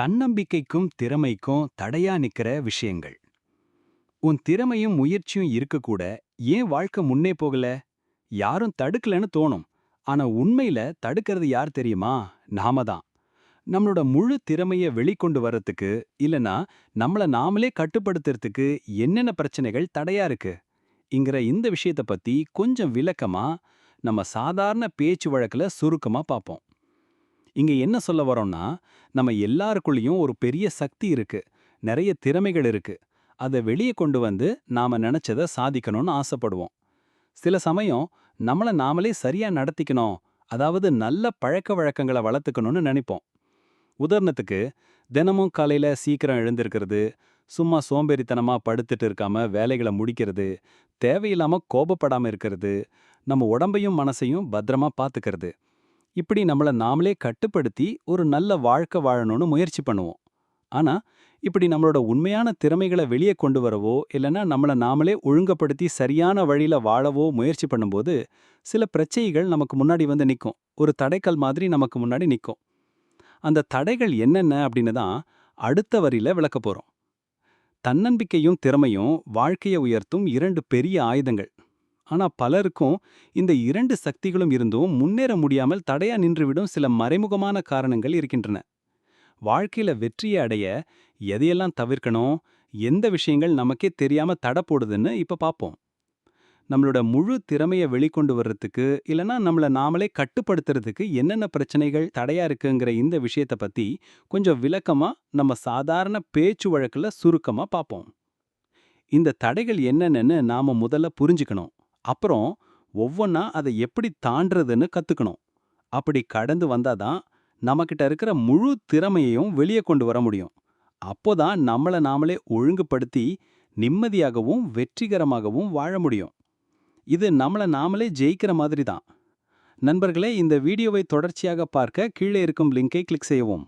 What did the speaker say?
தன்னம்பிக்கைக்கும் திறமைக்கும் தடையா நிக்கிற விஷயங்கள். உன் திறமையும் முயற்சியும் இருக்கக்கூட ஏன் வாழ்க்கை முன்னே போகல? யாரும் தடுக்கலன்னு தோணும். ஆனா உண்மையில தடுக்கிறது யார் தெரியுமா? நாம தான். நம்மளோட முழு திறமைய வெளிக்கொண்டு வர்றதுக்கு இல்லனா நம்மள நாமளே கட்டுப்படுத்துறதுக்கு என்னென்ன பிரச்சனைகள் தடையா இருக்கு? இங்கிற இந்த விஷயத்தை பத்தி கொஞ்சம் விளக்கமா நம்ம சாதாரண பேச்சு வழக்குல சுருக்கமா பார்ப்போம் இங்க என்ன சொல்ல வரோம்னா நம்ம எல்லாருக்குள்ளேயும் ஒரு பெரிய சக்தி இருக்கு. நிறைய திறமைகள் இருக்கு. அதை வெளியே கொண்டு வந்து நாம நினைச்சதை சாதிக்கணும்னு ஆசைப்படுவோம். சில சமயம் நம்மள நாமளே சரியா நடத்திக்கணும். அதாவது நல்ல பழக்க வழக்கங்களை வளர்த்துக்கணும்னு நினைப்போம். உதாரணத்துக்கு தினமும் காலையில சீக்கிரம் எழுந்திருக்கிறது சும்மா சோம்பேறித்தனமா படுத்துட்டு இருக்காம வேலைகளை முடிக்கிறது தேவையில்லாம கோபப்படாம இருக்கிறது நம்ம உடம்பையும் மனசையும் பத்திரமா பார்த்துக்கிறது. இப்படி நம்மள நாமளே கட்டுப்படுத்தி ஒரு நல்ல வாழ்க்கை வாழணும்னு முயற்சி பண்ணுவோம். ஆனா இப்படி நம்மளோட உண்மையான திறமைகளை வெளியே கொண்டு வரவோ இல்லைன்னா நம்மள நாமளே ஒழுங்கப்படுத்தி சரியான வழியில வாழவோ முயற்சி பண்ணும்போது சில பிரச்சனைகள் நமக்கு முன்னாடி வந்து நிற்கும் ஒரு தடைக்கல் மாதிரி நமக்கு முன்னாடி நிற்கும் அந்த தடைகள் என்னென்ன அப்படின்னு தான் அடுத்த வரியில விளக்க போறோம். தன்னம்பிக்கையும் திறமையும் வாழ்க்கையை உயர்த்தும் இரண்டு பெரிய ஆயுதங்கள். ஆனா பலருக்கும் இந்த இரண்டு சக்திகளும் இருந்தும் முன்னேற முடியாமல் தடையா நின்றுவிடும் சில மறைமுகமான காரணங்கள் இருக்கின்றன. வாழ்க்கையில வெற்றியை அடைய எதையெல்லாம் தவிர்க்கணும் எந்த விஷயங்கள் நமக்கே தெரியாம தடை போடுதுன்னு இப்ப பார்ப்போம் நம்மளோட முழு திறமையை வெளிக்கொண்டு வர்றதுக்கு இல்லனா நம்மள நாமளே கட்டுப்படுத்துறதுக்கு என்னென்ன பிரச்சனைகள் தடையா இருக்குங்கிற இந்த விஷயத்தை பத்தி கொஞ்சம் விளக்கமா நம்ம சாதாரண பேச்சு வழக்குல சுருக்கமா பார்ப்போம் இந்த தடைகள் என்னென்னு நாம முதல்ல புரிஞ்சுக்கணும். அப்புறம் ஒவ்வொன்னா அதை எப்படி தாண்டுறதுன்னு கத்துக்கணும். அப்படி கடந்து வந்தாதான் நம்மகிட்ட இருக்கிற முழு திறமையையும் வெளியே கொண்டு வர முடியும். அப்போதான் நம்மள நாமளே ஒழுங்குபடுத்தி நிம்மதியாகவும் வெற்றிகரமாகவும் வாழ முடியும். இது நம்மள நாமளே ஜெயிக்கிற மாதிரி தான். நண்பர்களே இந்த வீடியோவை தொடர்ச்சியாக பார்க்க கீழே இருக்கும் லிங்கை கிளிக் செய்யவும்.